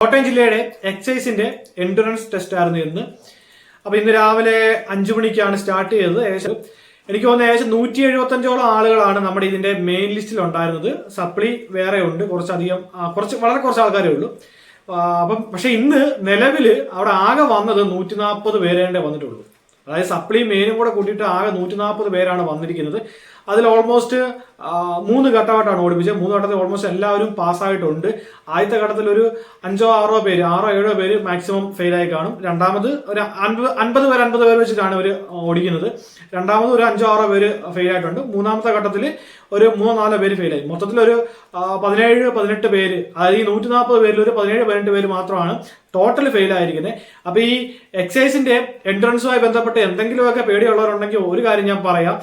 കോട്ടയം ജില്ലയുടെ എക്സൈസിന്റെ endurance test ആയിരുന്നു ഇന്ന്. അപ്പൊ ഇന്ന് രാവിലെ അഞ്ചു മണിക്കാണ് സ്റ്റാർട്ട് ചെയ്തത്. ഏകദേശം എനിക്ക് തോന്നുന്നു ഏകദേശം നൂറ്റി എഴുപത്തഞ്ചോളം ആളുകളാണ് നമ്മുടെ ഇതിന്റെ മെയിൻ ലിസ്റ്റിൽ ഉണ്ടായിരുന്നത്. സപ്ലി വേറെ ഉണ്ട്. കുറച്ചധികം കുറച്ച് വളരെ കുറച്ച് ആൾക്കാരേ ഉള്ളൂ. അപ്പം പക്ഷെ ഇന്ന് നിലവിൽ അവിടെ ആകെ വന്നത് നൂറ്റി നാൽപ്പത് പേരേണ്ടേ വന്നിട്ടുള്ളൂ. അതായത് സപ്ലി മെയിനും കൂടെ കൂട്ടിയിട്ട് ആകെ നൂറ്റി നാൽപ്പത് പേരാണ് വന്നിരിക്കുന്നത്. അതിൽ ഓൾമോസ്റ്റ് മൂന്ന് ഘട്ടമായിട്ടാണ് ഓടിപ്പിച്ചത്. മൂന്ന് ഘട്ടത്തിൽ ഓൾമോസ്റ്റ് എല്ലാവരും പാസ്സായിട്ടുണ്ട്. ആദ്യത്തെ ഘട്ടത്തിൽ ഒരു അഞ്ചോ ആറോ പേര് ആറോ ഏഴോ പേര് മാക്സിമം ഫെയിലായി കാണും. രണ്ടാമത് ഒരു അൻപത് അൻപത് പേര് അൻപത് പേര് വെച്ചിട്ടാണ് ഇവർ ഓടിക്കുന്നത്. രണ്ടാമത് ഒരു അഞ്ചോ ആറോ പേര് ഫെയിൽ ആയിട്ടുണ്ട്. മൂന്നാമത്തെ ഘട്ടത്തിൽ ഒരു മൂന്നോ നാലോ പേര് ഫെയിലായി മൊത്തത്തിൽ ഒരു പതിനേഴ് പതിനെട്ട് പേര് അതായത് ഈ നൂറ്റി നാൽപ്പത് പേരിൽ ഒരു പതിനേഴ് പതിനെട്ട് പേര് മാത്രമാണ് ടോട്ടൽ ഫെയിൽ ആയിരിക്കുന്നത്. അപ്പൊ ഈ എക്സൈസിന്റെ എൻട്രൻസുമായി ബന്ധപ്പെട്ട് എന്തെങ്കിലുമൊക്കെ പേടിയുള്ളവരുണ്ടെങ്കിൽ ഒരു കാര്യം ഞാൻ പറയാം.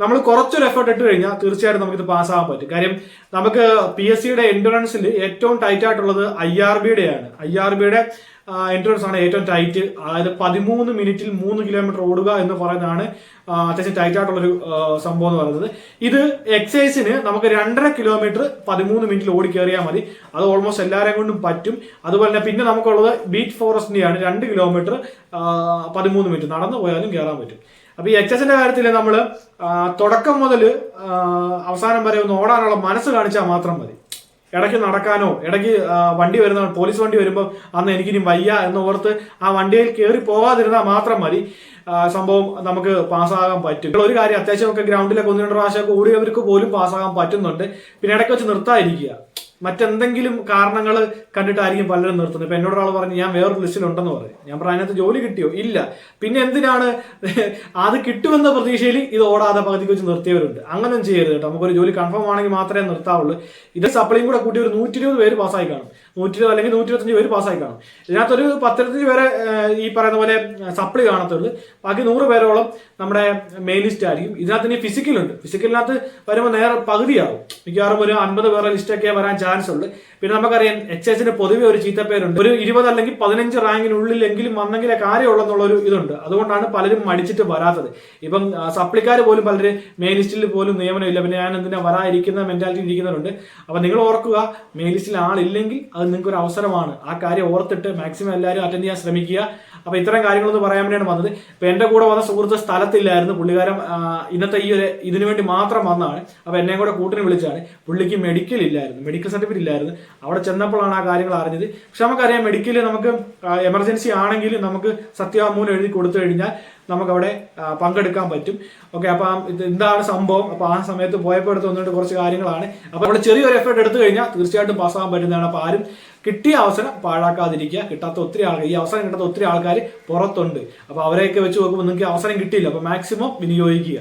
നമ്മൾ കുറച്ചൊരു എഫേർട്ട് ഇട്ട് കഴിഞ്ഞാൽ തീർച്ചയായിട്ടും നമുക്കിത് പാസ്സാകാൻ പറ്റും. കാര്യം നമുക്ക് പി എസ് സിയുടെ എൻട്രൻസിൽ ഏറ്റവും ടൈറ്റ് ആയിട്ടുള്ളത് ഐ ആർ ബിയുടെ ആണ് ഐ ആർ ബിയുടെ എൻട്രൻസ് ആണ് ഏറ്റവും ടൈറ്റ് അതായത് പതിമൂന്ന് മിനിറ്റിൽ മൂന്ന് കിലോമീറ്റർ ഓടുക എന്ന് പറയുന്നതാണ് അത്യാവശ്യം ടൈറ്റ് ആയിട്ടുള്ളൊരു സംഭവം എന്ന് പറയുന്നത്. ഇത് എക്സൈസിന് നമുക്ക് രണ്ടര കിലോമീറ്റർ പതിമൂന്ന് മിനിറ്റിൽ ഓടി കയറിയാൽ മതി. അത് ഓൾമോസ്റ്റ് എല്ലാവരെയും കൊണ്ടും പറ്റും. അതുപോലെ തന്നെ പിന്നെ നമുക്കുള്ളത് ബീച്ച് ഫോറസ്റ്റിന്റെയാണ് രണ്ട് കിലോമീറ്റർ പതിമൂന്ന് മിനിറ്റ് നടന്നു പോയാലും കയറാൻ പറ്റും. അപ്പോൾ ഈ എക്സസിന്റെ കാര്യത്തിൽ നമ്മൾ തുടക്കം മുതൽ അവസാനം വരെ ഒന്ന് ഓടാനുള്ള മനസ്സ് കാണിച്ചാൽ മാത്രം മതി. ഇടയ്ക്ക് നടക്കാനോ ഇടയ്ക്ക് വണ്ടി വരുന്ന പോലീസ് വണ്ടി വരുമ്പോൾ അന്ന് എനിക്കിനി വയ്യ എന്ന് ഓർത്ത് ആ വണ്ടിയിൽ കയറി പോകാതിരുന്നാൽ മാത്രം മതി. സംഭവം നമുക്ക് പാസ്സാകാൻ പറ്റും. ഒരു കാര്യം അത്യാവശ്യമൊക്കെ ഗ്രൗണ്ടിലൊക്കെ ഒന്ന് രണ്ട് പ്രാവശ്യമൊക്കെ ഓടിയവർക്ക് പോലും പാസ്സാകാൻ പറ്റുന്നുണ്ട്. പിന്നെ ഇടയ്ക്ക് വെച്ച് നിർത്താതിരിക്കുക. മറ്റെന്തെങ്കിലും കാരണങ്ങൾ കണ്ടിട്ടായിരിക്കും പലരും നിർത്തുന്നത്. ഇപ്പൊ എന്നോട് ഒരാൾ പറഞ്ഞു ഞാൻ വേറൊരു ലിസ്റ്റിലുണ്ടെന്ന് പറയും. ഞാൻ പറഞ്ഞു അതിനകത്ത് ജോലി കിട്ടിയോ? ഇല്ല. പിന്നെ എന്തിനാണ് അത് കിട്ടുമെന്ന പ്രതീക്ഷയിൽ ഇത് ഓടാതെ പകുതിക്ക് വെച്ച് നിർത്തിയവരുണ്ട്. അങ്ങനെ ചെയ്യരുത് കേട്ടോ. നമുക്കൊരു ജോലി കൺഫേം ആണെങ്കിൽ മാത്രമേ നിർത്താവുള്ളൂ. ഇത് സപ്ലൈയും കൂടെ കൂട്ടി ഒരു നൂറ്റി ഇരുപത് പേര് പാസ്സായി കാണും. നൂറ്റി ഇരുപത് അല്ലെങ്കിൽ നൂറ്റി ഇരുപത്തഞ്ച് പേര് പാസ്സായി കാണും. ഇതിനകത്തൊരു പത്തിരുപത്തഞ്ച് പേരെ ഈ പറയുന്ന പോലെ സപ്ലൈ കാണത്തുള്ളൂ. ബാക്കി നൂറ് പേരോളം നമ്മുടെ മെയിൻ ലിസ്റ്റ് ആയിരിക്കും. ഇതിനകത്ത് ഇനി ഫിസിക്കലുണ്ട് ഫിസിക്കലിനകത്ത് വരുമ്പോൾ നേരെ പകുതിയാവും. മിക്കവാറും ഒരു അൻപത് പേരുടെ ലിസ്റ്റൊക്കെ വരാൻ ചാൻസ് ഉണ്ട് പിന്നെ നമുക്കറിയാം എച്ച് എച്ചിന് പൊതുവെ ഒരു ചീത്ത പേരുണ്ട് ഒരു ഇരുപത് അല്ലെങ്കിൽ പതിനഞ്ച് റാങ്കിനുള്ളിലെങ്കിലും വന്നെങ്കിലേ കാര്യമുള്ളെന്നുള്ള ഒരു ഇതുണ്ട്. അതുകൊണ്ടാണ് പലരും മടിച്ചിട്ട് വരാത്തത്. ഇപ്പം സപ്ലിക്കാർ പോലും പലര് മെയിൻ ലിസ്റ്റിൽ പോലും നിയമനമില്ല. പിന്നെ ഞാൻ എന്തിനാ വരാതിരിക്കുന്ന മെന്റാലിറ്റി ഇരിക്കുന്നവരുണ്ട്. അപ്പൊ നിങ്ങൾ ഓർക്കുക മെയിൻ ലിസ്റ്റിൽ ആളില്ലെങ്കിൽ അത് നിങ്ങൾക്ക് ഒരു അവസരമാണ്. ആ കാര്യം ഓർത്തിട്ട് മാക്സിമം എല്ലാവരും അറ്റൻഡ് ചെയ്യാൻ ശ്രമിക്കുക. അപ്പൊ ഇത്തരം കാര്യങ്ങളൊന്നും പറയാൻ വേണ്ടിയാണ് വന്നത്. ഇപ്പൊ എന്റെ കൂടെ വന്ന സുഹൃത്ത് സ്ഥലത്തില്ലായിരുന്നു. പുള്ളിക്കാരൻ ഇന്നത്തെ ഈ ഒരു ഇതിനു വേണ്ടി മാത്രം വന്നാണ് അപ്പൊ എന്നെ കൂടെ കൂട്ടിന് വിളിച്ചാണ്. പുള്ളിക്ക് മെഡിക്കൽ ഇല്ലായിരുന്നു. മെഡിക്കൽ സർട്ടിഫിക്കറ്റ് ഇല്ലായിരുന്നു അവിടെ ചെന്നപ്പോഴാണ് ആ കാര്യങ്ങൾ അറിഞ്ഞത്. പക്ഷെ നമുക്കറിയാം മെഡിക്കലിൽ നമുക്ക് എമർജൻസി ആണെങ്കിൽ നമുക്ക് സത്യവാങ്മൂലം എഴുതി കൊടുത്തു കഴിഞ്ഞാൽ നമുക്കവിടെ പങ്കെടുക്കാൻ പറ്റും. ഓക്കെ അപ്പൊ ഇത് എന്താണ് സംഭവം? അപ്പൊ ആ സമയത്ത് പോയപ്പോൾ എടുത്ത് വന്നിട്ട് കുറച്ച് കാര്യങ്ങളാണ്. അപ്പൊ അവിടെ ചെറിയൊരു എഫേർട്ട് എടുത്തു കഴിഞ്ഞാൽ തീർച്ചയായിട്ടും പാസ്സാകാൻ പറ്റുന്നതാണ്. അപ്പൊ ആരും കിട്ടിയ അവസരം പാഴാക്കാതിരിക്കുക. കിട്ടാത്ത ഒത്തിരി ആൾക്കാർ ഈ അവസരം കിട്ടാത്ത ഒത്തിരി ആൾക്കാർ പുറത്തുണ്ട്. അപ്പൊ അവരെയൊക്കെ വെച്ച് നോക്കുമ്പോൾ നിങ്ങൾക്ക് അവസരം കിട്ടിയില്ല. അപ്പൊ മാക്സിമം വിനിയോഗിക്കുക.